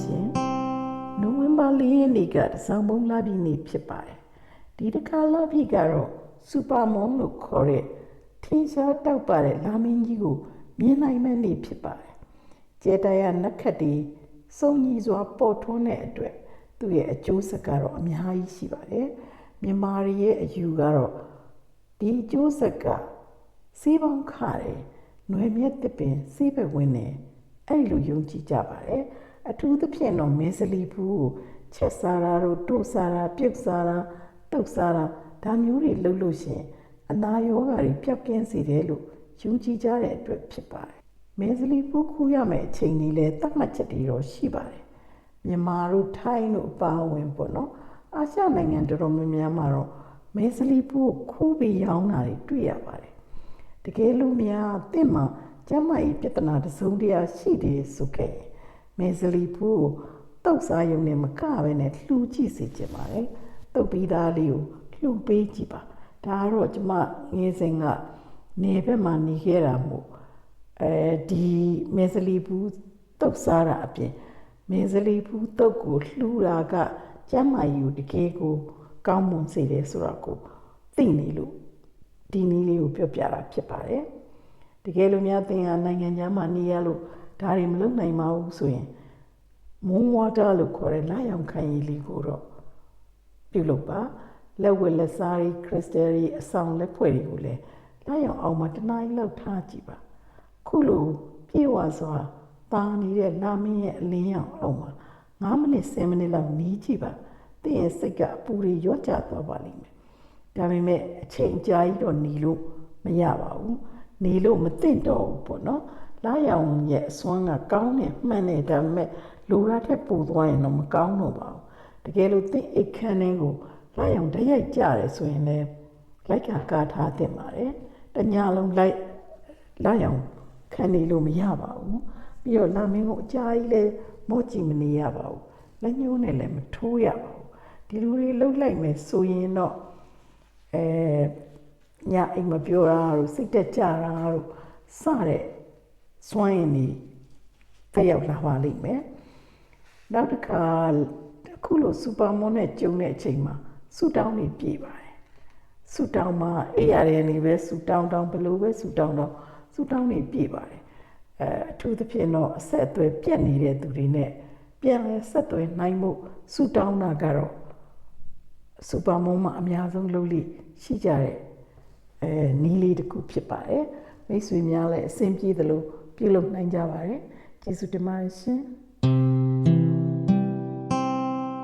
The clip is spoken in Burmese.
ရှင်နိုဝင်ဘာ၄ရက်နေ့ကတစောင်းပုံးလာပြီးနေ့ဖြစ်ပါတယ်ဒီတစ်ခါလာပြီးကတော့စူပါမွန်လို့ခေါ်တဲ့ထင်းရှားတောက်ပါတဲ့လာမင်းကြီးကိုမြင်နိုင်မဲ့နေ့ဖြစ်ပါတယ်ကျေတရနက်ခတ်ဒီစုံကြီးစွာပေါ်ထွန်းတဲ့အတွက်သူ့ရဲ့အကျိုးဆက်ကတော့အများကြီးရှိပါတယ်မြန်မာတွေရဲ့အယူကတော့ဒီအကျိုးဆက်ကစီးပေါင်းခတယ်ຫນွေမြက်တစ်ပင်စီးပဲဝင်တယ်အဲ့လိုယုံကြည်ကြပါတယ် အထူးသဖြင့်တော့မင်းစလီဘူးကိုချက်စားတာတို့တို့စားတာပြုတ်စားတာတုတ်စားတာဒါမျိုးတွေလုပ်လို့ရှရင်အနာရောဂါတွေပျောက်ကင်းစေတယ်လို့ယူကြည်ကြတဲ့အတွက်ဖြစ်ပါတယ်မင်းစလီဘူးခူးရမယ့်အချိန်ကြီးလဲတတ်မှတ်ချက်တွေတော့ရှိပါတယ်မြန်မာတို့ထိုင်းတို့အပါအဝင်ပေါ့နော်အာရှနိုင်ငံတော်တော်များများမှာတော့မင်းစလီဘူးကိုခူးပြီးရောင်းတာတွေတွေ့ရပါတယ်တကယ်လို့များတင့်မှာကျမ်းမာရေးပြဿနာတစ်စုံတရာရှိတယ်ဆိုခဲ့ရင် မေဇလီဖူးကိုတောက်စားရုံနဲ့မကပဲနဲ့လှူကြည့်စေချင်ပါတယ်တုတ်ပြီးသားလေးကိုလှူပေးကြည့်ပါဒါကတော့ကျမငယ်စဉ်ကနေဘက်မှာနေခဲ့တာမို့အဲဒီမေဇလီဖူးတုတ်စားတာအပြင်မေဇလီဖူးတုတ်ကိုလှူတာကကျမ်းမာရေးကိုတကယ်ကို ကောင်းမွန်စေတယ်ဆိုတော့ကိုသိနေလို့ဒီနည်းလေးကိုပြောပြတာဖြစ်ပါတယ်တကယ်လို့များသင်ဟာနိုင်ငံခြားမှာနေရလို့ ဒါတွေမလုပ်နိုင်ပါဘူးဆိုရင်မုံဝါတာလို့ခေါ်တဲ့လာရောင်ခံရည်လေးကိုတော့ပြုလုပ်ပါလက်ဝက်လက်စားတွေခရစ်စတယ်တွေအဆောင်လက်ဖွဲ့တွေကိုလည်းလာရောင်အောင်မှာတနားရီလောက်ထားကြည့်ပါခုလိုပြေဝစွာတာနေတဲ့လာမင်းရဲ့အလင်းရောင်အောင်မှာ9မိနစ်10မိနစ်လောက်နီးကြည့်ပါသင်ရဲ့စိတ်ကအပူတွေရော့ကျသွားပါလိမ့်မယ်ဒါပေမဲ့အချိန်ကြာကြီးတော့နေလို့မရပါဘူးနေလို့မသင့်တော့ဘူးပေါ့နော် လာရောင်ရဲ့အစွမ်းကကောင်းတယ်မှန်တယ်ဒါပေမဲ့လူရတဲ့ပူသွားရင်တော့မကောင်းတော့ပါဘူးတကယ်လို့သင်အိတ်ခမ်းင်းကိုလာရောင်တရိုက်ကြတယ်ဆိုရင်လည်းလိုက်ကကာထားတင်ပါတယ်တညာလုံးလိုက်လာရောင်ခံနေလို့မရပါဘူးပြီးတော့လာမင်းကိုအကြာကြီးလဲမော့ကြည့်မနေရပါဘူးလက်ညှိုးနဲ့လည်းမထိုးရပါဘူးဒီလိုတွေလှုပ်လိုက်မယ်ဆိုရင်တော့အဲညအိမ်မပြောတာတို့စိတ်တက်ကြတာတို့စတဲ့ စွမ်းရည်နေတက်ရောက်လာပါလိမ့်မယ်နောက်တစ်ခါအခုလိုစူပါမွန်နဲ့ကျုံတဲ့အချိန်မှာဆူတောင်းနေပြေးပါတယ်ဆူတောင်းမှာအေးရတယ်နေပဲဆူတောင်းတောင်းဘလို့ပဲဆူတောင်းတော့ဆူတောင်းနေပြေးပါတယ်အဲအထူးသဖြင့်တော့အဆက်အသွယ်ပြတ်နေတဲ့သူတွေနဲ့ပြန်လဲဆက်သွယ်နိုင်မှုဆူတောင်းတာကတော့စူပါမွန်မှာအများဆုံးလုပ်လိရှိကြတဲ့အဲနီးလေးတစ်ခုဖြစ်ပါတယ်မိတ်ဆွေများလည်းအဆင်ပြေသလို ပြုလုပ်နိုင်ကြပါတယ်ကျေးဇူးတင်ပါတယ်ရှင်